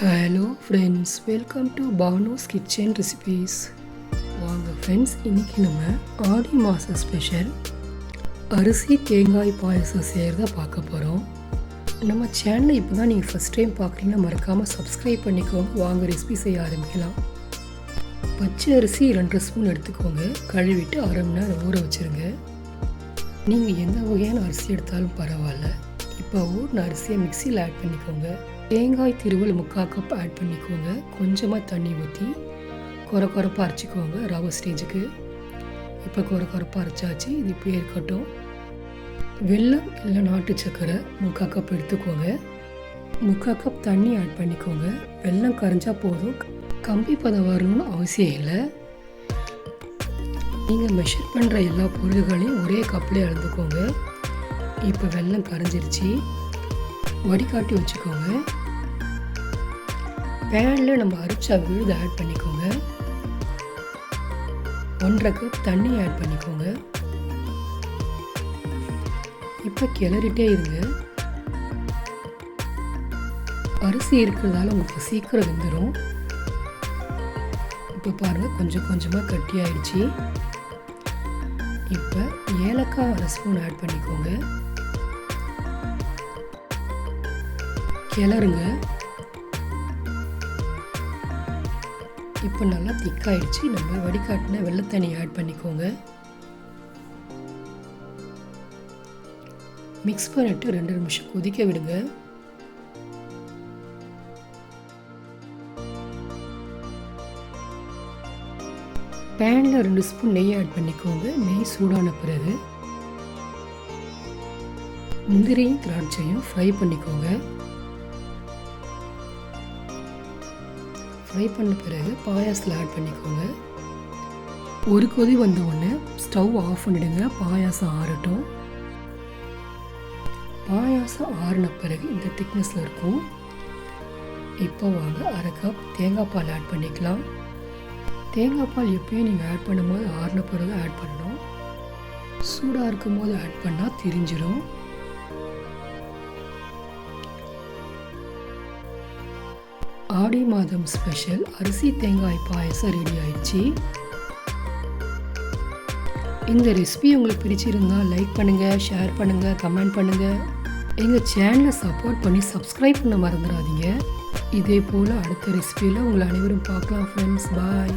Hello friends welcome to Bano's kitchen recipes வாங்க friends இன்றைக்கி நம்ம ஆடி மாத ஸ்பெஷல் அரிசி தேங்காய் பாயசம் செய்கிறத பார்க்க போகிறோம் நம்ம சேனலை இப்போ தான் நீங்கள் ஃபஸ்ட் டைம் பார்க்குறீங்கன்னா மறக்காமல் சப்ஸ்கிரைப் பண்ணிக்கோங்க. வாங்க ரெசிபி செய்ய ஆரம்பிக்கலாம். பச்சை அரிசி ரெண்டு ஸ்பூன் எடுத்துக்கோங்க. கழுவிட்டு அரை மணி நேரம் ஊற வச்சுருங்க. நீங்கள் எந்த வகையான அரிசி எடுத்தாலும் பரவாயில்ல. இப்போ ஊர்ன அரிசியை மிக்சியில் ஆட் பண்ணிக்கோங்க. தேங்காய் திருவல் முக்கால் கப் ஆட் பண்ணிக்கோங்க. கொஞ்சமாக தண்ணி ஊற்றி குறை குறைப்பாக அரைச்சிக்கோங்க ரவை ஸ்டேஜுக்கு. இப்போ குறை குறைப்பாக அரைச்சாச்சு. இது இப்படியே இருக்கட்டும். வெள்ளம் இல்லை நாட்டு சக்கரை முக்கால் கப் எடுத்துக்கோங்க. முக்கால் கப் தண்ணி ஆட் பண்ணிக்கோங்க. வெள்ளம் கரைஞ்சா போதும். கம்பி பதம் வரணும்னு அவசியம் இல்லை. நீங்கள் மெஷர் பண்ணுற எல்லா பொருள்களையும் ஒரே கப்லேயே அளந்துக்கோங்க. இப்போ வெள்ளம் கரைஞ்சிருச்சு. வடிகாட்டி வச்சுக்கோங்க. பேனில் நம்ம அரிச்சா விழுது ஆட் பண்ணிக்கோங்க. ஒன்றரை கப் தண்ணி ஆட் பண்ணிக்கோங்க. இப்போ கிளறிட்டே இருங்க. அரிசி இருக்கிறதால உங்களுக்கு சீக்கிரம் வெந்துடும் இப்போ பாருங்கள் கொஞ்சம் கொஞ்சமாக கட்டியாயிடுச்சு இப்போ ஏலக்காய் அரை ஸ்பூன் ஆட் பண்ணிக்கோங்க. கிளறுங்க. இப்போ நல்லா திக்காயிடுச்சு நம்ம வடிகாட்டின வெள்ளை தண்ணி ஆட் பண்ணிக்கோங்க. மிக்ஸ் பண்ணிட்டு ரெண்டு நிமிஷம் கொதிக்க விடுங்க. பேனில் ரெண்டு ஸ்பூன் நெய் ஆட் பண்ணிக்கோங்க. நெய் சூடான பிறகு முந்திரியும் திராட்சையும் ஃப்ரை பண்ணிக்கோங்க. ஃப்ரை பண்ண பிறகு பாயாசத்தில் ஆட் பண்ணிக்கோங்க. ஒரு கொதி வந்த உடனே ஸ்டவ் ஆஃப் பண்ணிடுங்க. பாயாசம் ஆறட்டும். பாயாசம் ஆறின பிறகு இந்த திக்னஸில் இருக்கும். இப்போ வாங்க அரை கப் தேங்காய் பால் ஆட் பண்ணிக்கலாம். தேங்காய் பால் எப்பயும் நீங்கள் ஆட் பண்ணும்போது ஆறின பிறகு ஆட் பண்ணணும். சூடாக இருக்கும் போது ஆட் பண்ணால் திரிஞ்சிடும் ஆடி மாதம் ஸ்பெஷல் அரிசி தேங்காய் பாயசம் ரெடி ஆயிடுச்சு. இந்த ரெசிபி உங்களுக்கு பிடிச்சிருந்தா லைக் பண்ணுங்கள் ஷேர் பண்ணுங்கள் கமெண்ட் பண்ணுங்கள் எங்கள் சேனலை சப்போர்ட் பண்ணி சப்ஸ்கிரைப் பண்ண மறந்துடாதீங்க. இதே போல் அடுத்த ரெசிபியில் உங்களை அனைவரும் பார்க்கலாம் ஃப்ரெண்ட்ஸ் பாய்